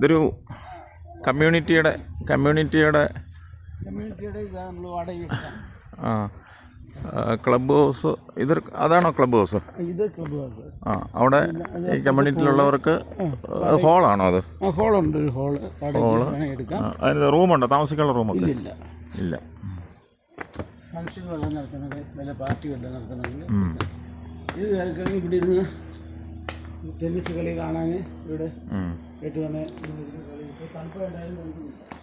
ഇതൊരു കമ്മ്യൂണിറ്റിയുടെ കമ്മ്യൂണിറ്റിയുടെ ആ, ക്ലബ് ഹൗസ്. ഇത് അതാണോ ക്ലബ് ഹൗസ്? ഇത് ക്ലബ് ഹൗസ്. ആ അവിടെ ഈ കമ്മ്യൂണിറ്റിയിലുള്ളവർക്ക് ഹോളാണോ അത്? ഹോളുണ്ട് ഒരു ഹോൾ. ആ, അതിന് റൂമുണ്ടോ? താമസിക്കാനുള്ള റൂമൊക്കെ? ഇല്ല ഇല്ല. ഫംഗ്ഷൻ വല്ലതും നടക്കുന്നത് വല്ല പാർട്ടി വല്ലതും നടത്തണമെങ്കിൽ ഇത് ഇവിടെ ഇരുന്ന് ടെന്നീസ് കളി കാണാൻ ഇവിടെ. കേട്ട് വന്ന്.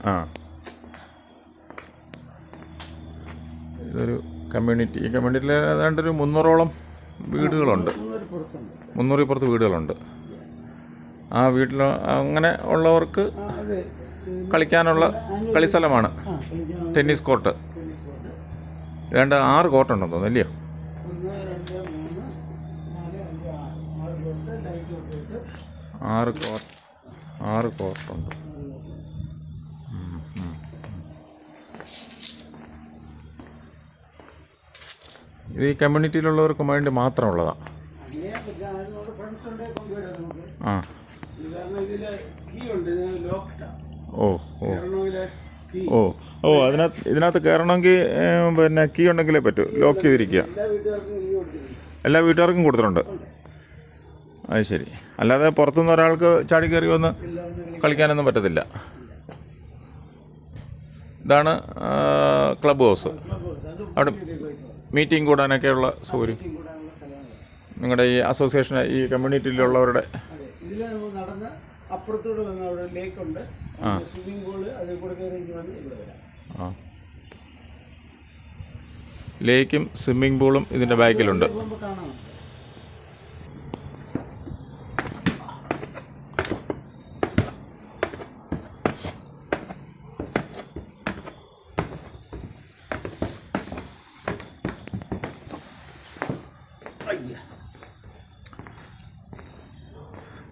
ആ. ഇതൊരു കമ്മ്യൂണിറ്റി ഈ കമ്മ്യൂണിറ്റിയിൽ ഏതാണ്ട് ഒരു മുന്നൂറോളം വീടുകളുണ്ട്. മുന്നൂറിൽ പുറത്ത് വീടുകളുണ്ട്. ആ വീട്ടിൽ അങ്ങനെ ഉള്ളവർക്ക് കളിക്കാനുള്ള കളിസ്ഥലമാണ്. Tennis court. Tennis court. ഏതാണ്ട് ആറ് കോർട്ടുണ്ടെന്ന് തോന്നുന്നു അല്ലയോ? ആറ് കോർ ആറ് കോർട്ട് ആറ് കോർട്ടുണ്ട് ഇത് ഈ കമ്മ്യൂണിറ്റിയിലുള്ളവർക്ക് വേണ്ടി മാത്രമുള്ളതാണ് ആ. ഓ ഓ. ഓ ഓ അതിനകത്ത് ഇതിനകത്ത് കയറണമെങ്കിൽ പിന്നെ കീ ഉണ്ടെങ്കിലേ പറ്റൂ. ലോക്ക് ചെയ്തിരിക്കുക. എല്ലാ വീട്ടുകാർക്കും കൊടുത്തിട്ടുണ്ട്. അത് ശരി. അല്ലാതെ പുറത്തുനിന്ന് ഒരാൾക്ക് ചാടി കയറി വന്ന് കളിക്കാനൊന്നും പറ്റത്തില്ല. ഇതാണ് ക്ലബ് ഹൗസ്. അവിടെ മീറ്റിംഗ് കൂടാനൊക്കെയുള്ള സൗകര്യം. നിങ്ങളുടെ ഈ അസോസിയേഷൻ ഈ കമ്മ്യൂണിറ്റിയിലുള്ളവരുടെ ഇതിൽ വന്ന് അവിടെ ലേക്കുണ്ട് സ്വിമ്മിംഗ് പൂൾ അതിൽ കൂടെ കയറി വന്ന് ഇവിടെ വരാം ആ. ലേക്കും സ്വിമ്മിംഗ് പൂളും ഇതിന്റെ ബാക്കിലുണ്ട്.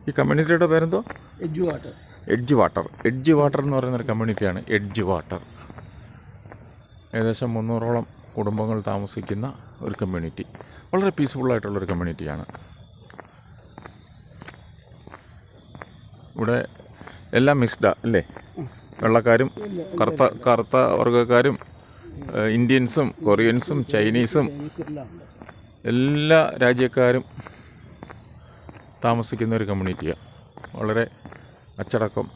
ഈ കമ്മ്യൂണിറ്റിയുടെ പേരെന്തോ? Edge water edge water edge water എന്ന് പറയുന്ന ഒരു കമ്മ്യൂണിറ്റിയാണ് എഡ്ജ് വാട്ടർ ഏകദേശം മുന്നൂറോളം കുടുംബങ്ങൾ താമസിക്കുന്ന ഒരു കമ്മ്യൂണിറ്റി വളരെ പീസ്ഫുള്ളായിട്ടുള്ളൊരു കമ്മ്യൂണിറ്റിയാണ് ഇവിടെ എല്ലാം മിക്സ്ഡാ അല്ലേ? വെള്ളക്കാരും കറുത്ത കറുത്ത വർഗക്കാരും ഇന്ത്യൻസും കൊറിയൻസും ചൈനീസും എല്ലാ രാജ്യക്കാരും താമസിക്കുന്ന ഒരു കമ്മ്യൂണിറ്റിയാണ് വളരെ അച്ചടക്കം.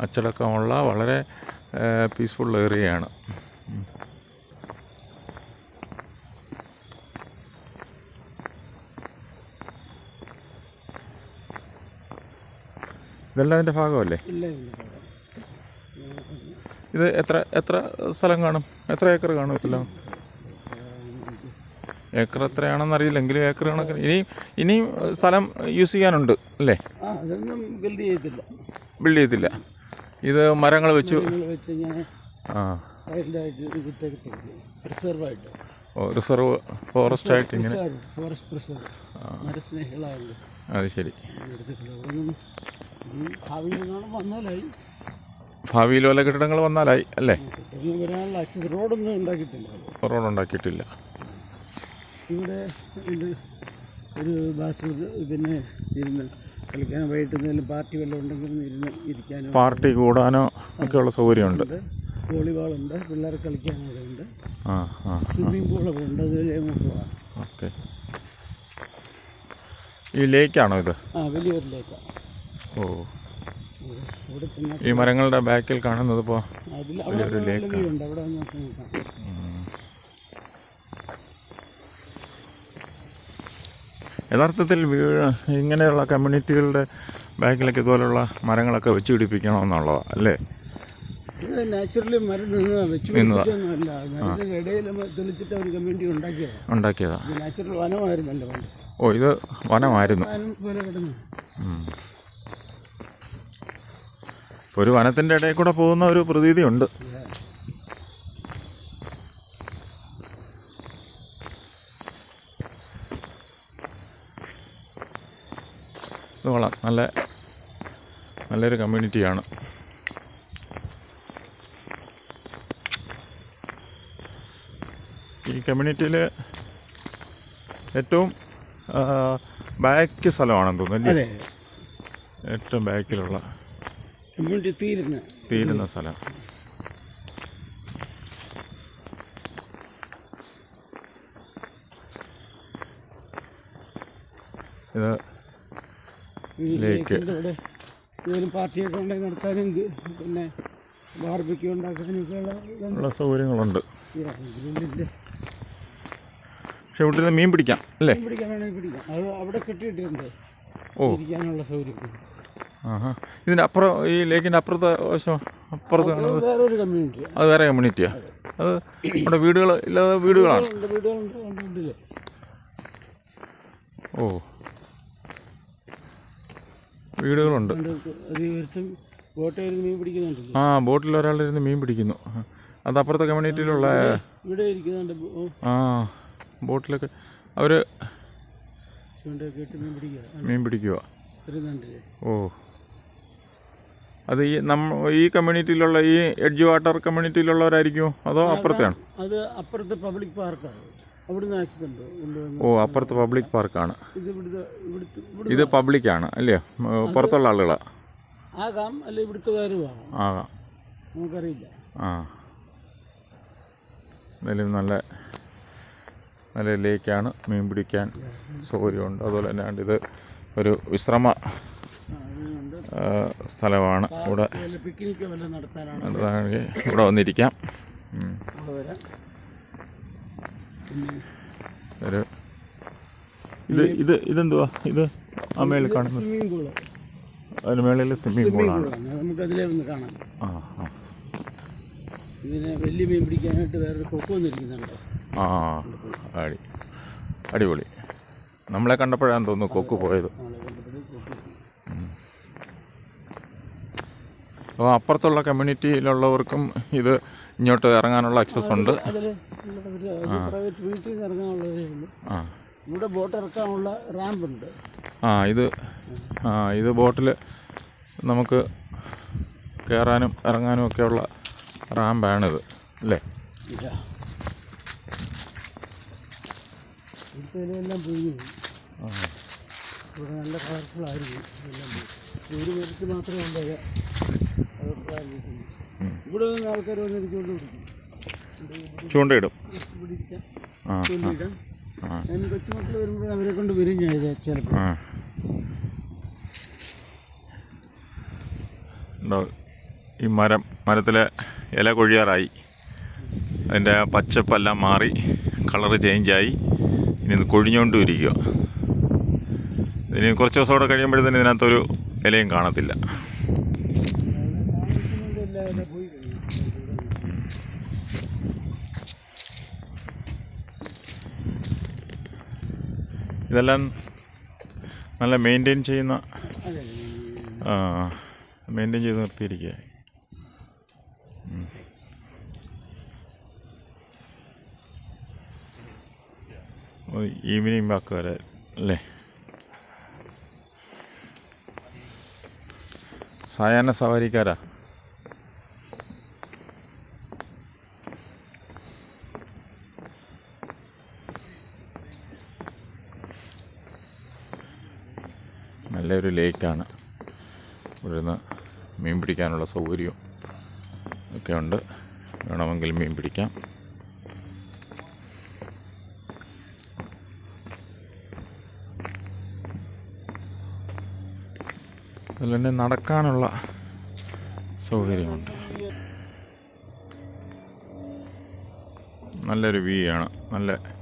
അച്ചടക്കമുള്ള വളരെ പീസ്ഫുൾ ഏറിയയാണ് ഇതെല്ലാം അതിന്റെ ഭാഗമല്ലേ? ഇത് എത്ര എത്ര സ്ഥലം കാണും? എത്ര ഏക്കർ കാണും എല്ലാം ഏക്കർ എത്രയാണെന്ന് അറിയില്ല എങ്കിലും ഏക്കർ കണക്കിന്. ഇനിയും ഇനിയും സ്ഥലം യൂസ് ചെയ്യാനുണ്ട് അല്ലേ? അതൊന്നും ബിൽഡ് ചെയ്തില്ല ബിൽഡ് ചെയ്തില്ല ഇത് മരങ്ങൾ വെച്ചു. ആ. റിസർവായിട്ട് ഓ റിസർവ് ഫോറസ്റ്റ് ആയിട്ട് ഇങ്ങനെ. ഫോറസ്റ്റ് അത് ശരി. ഭാവിയിൽ വന്നാലായി. ഭാവിയിൽ വല്ല കെട്ടിടങ്ങൾ വന്നാലായി അല്ലേ? കുട്ടികൾ വരാനുള്ള ആക്സസ് റോഡൊന്നും ഉണ്ടാക്കിയിട്ടില്ല. റോഡ് ഉണ്ടാക്കിയിട്ടില്ല. ഇവിടെ ഒരു ബാസ് പിന്നെ ഇരുന്ന് കളിക്കാൻ വൈകിട്ട് എന്തെങ്കിലും പാർട്ടി വല്ലതും ഉണ്ടെങ്കിൽ ഇരുന്ന് ഇരിക്കാനോ. പാർട്ടി കൂടാനോ ഒക്കെയുള്ള സൗകര്യമുണ്ട്. ഉണ്ട്. വോളിബോളുണ്ട്. പിള്ളേർ ആ സ്വിമ്മിംഗ് പൂളൊക്കെ ഉണ്ട്. അതിൽ നമുക്ക് ഓക്കെ. ഈ ലേക്കാണോ ഇത്? ആ വലിയൊരു ലേക്കാണ് ഓ. ഈ മരങ്ങളുടെ ബാക്കിൽ കാണുന്നത് ഇപ്പോൾ വലിയൊരു നല്ല ലേക്ക് view ഉണ്ട് അവിടെ നോക്കി നോക്കാം യഥാർത്ഥത്തിൽ ഇങ്ങനെയുള്ള കമ്മ്യൂണിറ്റികളുടെ ബാക്കിലൊക്കെ ഇതുപോലുള്ള മരങ്ങളൊക്കെ വെച്ച് പിടിപ്പിക്കണമെന്നുള്ളതാണ് അല്ലേ? ഇത് നാച്ചുറലി മരം നിന്നതാണ് വെച്ച് നിന്നതാ. പിടിപ്പിച്ചൊന്നുമല്ല മരത്തിന്റെ ഇടയിൽ തെളിച്ചിട്ട് ഒരു കമ്മ്യൂണിറ്റി ഉണ്ടാക്കിയതാണ് ഉണ്ടാക്കിയതാ. ഇത് നാച്ചുറൽ വനമായിരുന്നല്ലോ പണ്ട്. ഓ ഇത് വനമായിരുന്നു. വനം പോലെ കിടന്നു. ഒരു വനത്തിന്റെ ഇടയിൽ കൂടെ പോകുന്ന ഒരു പ്രതീതിയുണ്ട് ഇത് കൊള്ളാം. നല്ല നല്ലൊരു കമ്മ്യൂണിറ്റിയാണ്. ഈ കമ്മ്യൂണിറ്റിയിൽ ഏറ്റവും ബാക്ക് സ്ഥലമാണെന്ന് തോന്നുന്നു അല്ലേ? ഏറ്റവും ബാക്കിലുള്ള കമ്മ്യൂണിറ്റി തീരുന്ന തീരുന്ന സ്ഥലം. ഇത് ഈ ലേക്ക്. ലേക്കിന്റെ ഇവിടെ എന്തെങ്കിലും പാർട്ടിയൊക്കെ ഉണ്ടെങ്കിൽ നടത്താനും പിന്നെ ബാർബിക്യൂ ഉണ്ടാക്കാനൊക്കെ ഉള്ള സൗകര്യങ്ങളുണ്ട്. പക്ഷെ ഇവിടെ നിന്ന് മീൻ പിടിക്കാം അല്ലേ? പിടിക്കാൻ വേണമെങ്കിൽ പിടിക്കാം. അത് അവിടെ കെട്ടിയിട്ടുണ്ട്. ഓ. ഇരിക്കാനുള്ള സൗകര്യം. ആഹാ. ഇതിന്റെ അപ്പുറം ഈ ലേക്കിന്റെ അപ്പുറത്തെ വശം അപ്പുറത്ത് അത് വേറൊരു കമ്മ്യൂണിറ്റി അത് വേറെ കമ്മ്യൂണിറ്റിയാ അത് നമ്മുടെ വീടുകൾ ഇല്ലാതെ വീടുകളാണ്. വീടുകളുണ്ട് ഓ. വീടുകളുണ്ട്. ആ ബോട്ടിൽ ഒരാളിരുന്ന് മീൻ പിടിക്കുന്നു. അത് അപ്പുറത്തെ കമ്മ്യൂണിറ്റിയിലുള്ള ആ ബോട്ടിലൊക്കെ അവർ മീൻ പിടിക്കുക. ഓ. അത് ഈ നമ്മ ഈ കമ്മ്യൂണിറ്റിയിലുള്ള ഈ എഡ്ജ് വാട്ടർ കമ്മ്യൂണിറ്റിയിലുള്ളവരായിരിക്കുമോ? അതോ അപ്പുറത്തെയാണ്? അത് അപ്പുറത്തെ പബ്ലിക് പാർക്കാണ്. ഓ അപ്പുറത്ത് പബ്ലിക് പാർക്കാണ് ഇത് പബ്ലിക്കാണ് അല്ലയോ? പുറത്തുള്ള ആളുകളാണ് ആകാം അല്ല ഇവിടുത്തെ കാര്യം ആകാം? ആകാം. നമുക്കറിയില്ല. ആ. എന്തായാലും നല്ല നല്ല ലേക്കാണ് മീൻ പിടിക്കാൻ സൗകര്യമുണ്ട്. അതുപോലെ തന്നെ ഇത് ഒരു വിശ്രമ സ്ഥലമാണ്. ഇവിടെ ഇവിടെ വന്നിരിക്കാം ഉം. അവിടെ വരാം പിന്നെ ഒരു ഇത് ഇത് ഇതെന്തുവാ? ഇത് ആ മേളിൽ കാണുന്നത്. അതിന് മേളിൽ സ്വിമ്മിംഗ് പൂളാണ് നമുക്കതിലേ ഒന്ന് കാണാം. ആ ആ. ഇതിനെ വലിയ മീൻ പിടിക്കാനായിട്ട് വേറൊരു കൊക്കു വന്നിരിക്കുന്നുണ്ട്. ആ അടി അടിപൊളി. നമ്മളെ കണ്ടപ്പോഴാന്ന് തോന്നുന്നു കൊക്ക് പോയത് നമ്മളെ കണ്ടപ്പോഴേ കൊക്ക് അപ്പോൾ അപ്പുറത്തുള്ള കമ്മ്യൂണിറ്റിയിലുള്ളവർക്കും ഇത് ഇങ്ങോട്ട് ഇറങ്ങാനുള്ള അക്സസ് ഉണ്ട്. ആ. ഇവിടെ ബോട്ട് ഇറക്കാനുള്ള റാമ്പുണ്ട് ആ ഇത് ആ ഇത് ബോട്ടിൽ നമുക്ക് കയറാനും ഇറങ്ങാനും ഒക്കെയുള്ള റാമ്പാണിത് അല്ലേ? ഇതാ ഇതെല്ലാം പോയി. ഇവിടെ നല്ല കളർഫുൾ ആയിരിക്കും. ഇതെല്ലാം പോയി. ഒരു മരത്ത് മാത്രമേ ആയിരിക്കും. ഇവിടെ ആൾക്കാർ വന്നിരിക്കൊണ്ട് ചൂണ്ടയിടും. ആ ചൂണ്ടിയിടാം. ആ. ഞാൻ കൊച്ചുമക്കൾ വരുമ്പോൾ അവരെ കൊണ്ട് വരും ഞാൻ ഇത് ചിലപ്പോൾ ആ. ഈ മരം മരത്തിലെ ഇല കൊഴിയാറായി. അതിന്റെ പച്ചപ്പെല്ലാം മാറി കളറ് ചേഞ്ചായി. ഇനി ഇത് കൊഴിഞ്ഞുകൊണ്ടും ഇരിക്കുക ഇനി കുറച്ച് ദിവസം കൂടെ കഴിയുമ്പോഴത്തേന് ഇതിനകത്തൊരു ഇലയും കാണത്തില്ല എല്ലാം പോയി കഴിഞ്ഞു ഇതെല്ലാം നല്ല മെയിന്റെയിൻ ചെയ്യുന്ന ആ മെയിന്റെയിൻ ചെയ്ത് നിർത്തിയിരിക്കുക ഈവനിങ് വാക്ക് വരെ അല്ലേ? സായാഹ്ന സവാരിക്കാരാ? നല്ലൊരു ലേക്കാണ്. ഇവിടുന്ന് മീൻ പിടിക്കാനുള്ള സൗകര്യവും ഒക്കെ ഉണ്ട്. വേണമെങ്കിൽ മീൻ പിടിക്കാം. അതുപോലെ തന്നെ നടക്കാനുള്ള സൗകര്യമുണ്ട്. നല്ലൊരു വ്യൂ ആണ്. നല്ല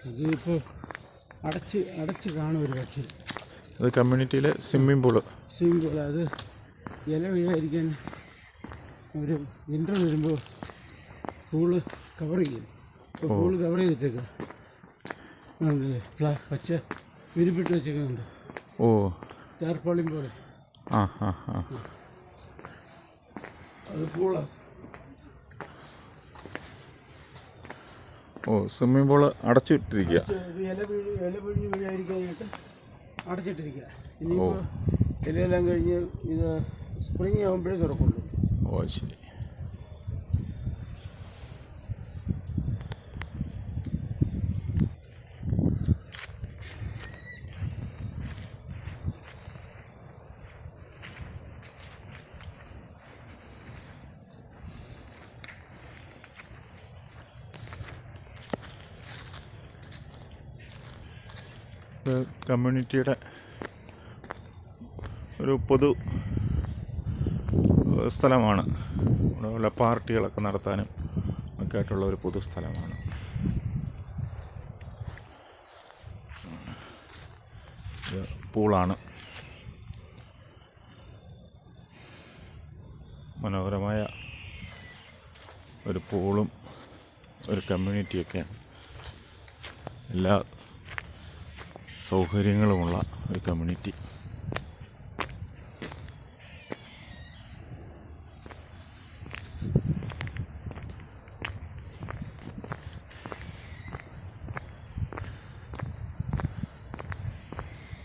അത് ഇപ്പോൾ അടച്ച് അടച്ച് കാണും ഒരു പക്ഷി അത് കമ്മ്യൂണിറ്റിയിലെ സ്വിമ്മിംഗ് പൂൾ. Swimming pool. അത് ഇല വീഴാതിരിക്കാൻ ഒരു വിന്റർ വരുമ്പോൾ പൂൾ കവർ ചെയ്യും. അപ്പോൾ പൂൾ കവർ ചെയ്തിട്ടേക്കാം ആണല്ലേ ഫ്ലാ പച്ച വിരിപ്പിട്ട് വെച്ചേക്കുന്നുണ്ട്. ഓ. ടാർപ്പാളിയും പോലെ. ആ ആ ആ. അത് പൂളാണ് ഓ സ്വിമ്മിംഗ് പൂൾ അടച്ചിട്ടിരിക്കുക അടച്ചിട്ടിരിക്കുക ഇനിയിപ്പോൾ ഇലയെല്ലാം കഴിഞ്ഞ് ഇത് സ്പ്രിംഗ് ആകുമ്പോഴേ തുറക്കുള്ളൂ. ഓ ശരി ഇത് കമ്മ്യൂണിറ്റിയുടെ ഒരു പൊതു സ്ഥലമാണ്. ഇവിടെ ഉള്ള പാർട്ടികളൊക്കെ നടത്താനും ഒക്കെ ആയിട്ടുള്ള ഒരു പൊതു സ്ഥലമാണ്. പൂളാണ്. മനോഹരമായ ഒരു പൂളും ഒരു കമ്മ്യൂണിറ്റിയൊക്കെയാണ്. എല്ലാ സൗകര്യങ്ങളുമുള്ള ഒരു കമ്മ്യൂണിറ്റി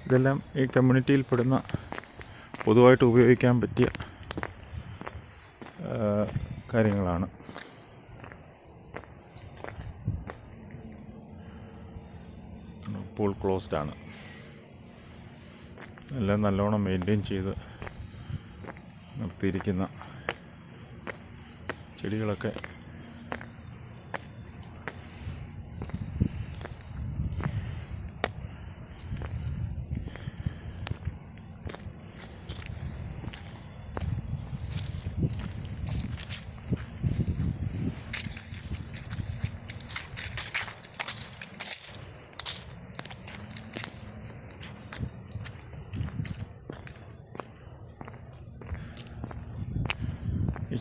ഇതെല്ലാം ഈ കമ്മ്യൂണിറ്റിയിൽപ്പെടുന്ന പൊതുവായിട്ട് ഉപയോഗിക്കാൻ പറ്റിയ കാര്യങ്ങളാണ്. പൂൾ ക്ലോസ്ഡ് ആണ്. എല്ലാം നല്ലോണം മെയിന്റെയിൻ ചെയ്ത് നിർത്തിയിരിക്കുന്ന ചെടികളൊക്കെ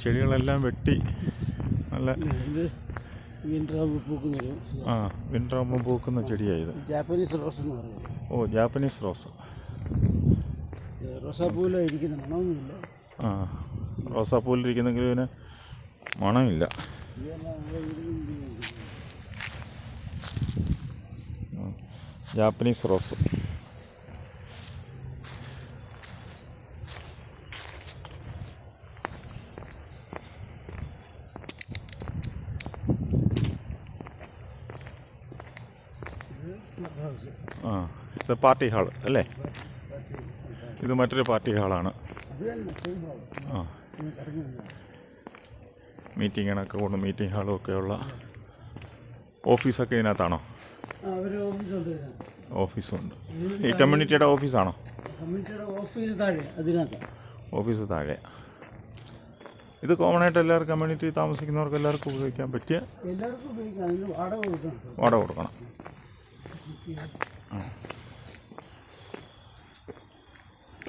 ചെടികളെല്ലാം വെട്ടി നല്ല ആ ആകുമ്പോൾ പൂക്കുന്ന ചെടിയായത് ജാപ്പനീസ് റോസ് എന്ന് പറയുന്നത് ഓ ജാപ്പനീസ് റോസ്. റോസാപ്പൂവില ഇരിക്കുന്ന മണമൊന്നുമില്ല. ആ റോസാപ്പൂവിലിരിക്കുന്നെങ്കിലും ഇതിന് മണമില്ല. ജാപ്പനീസ് റോസ് ഹൗസ് ആ ഇത് പാർട്ടി ഹാൾ അല്ലേ? ഇത് മറ്റൊരു പാർട്ടി ഹാളാണ്. ആ. വന്നതാ. മീറ്റിങ്ങിനൊക്കെ കൊണ്ട് മീറ്റിംഗ് ഹാളും ഒക്കെയുള്ള ഓഫീസൊക്കെ ഇതിനകത്താണോ? ഓഫീസുണ്ട്. ഈ കമ്മ്യൂണിറ്റിയുടെ ഓഫീസാണോ? ഓഫീസ് താഴെ ഇത് കോമൺ ആയിട്ട് എല്ലാവർക്കും കമ്മ്യൂണിറ്റി താമസിക്കുന്നവർക്ക് എല്ലാവർക്കും ഉപയോഗിക്കാൻ പറ്റിയ വാടക കൊടുക്കണം.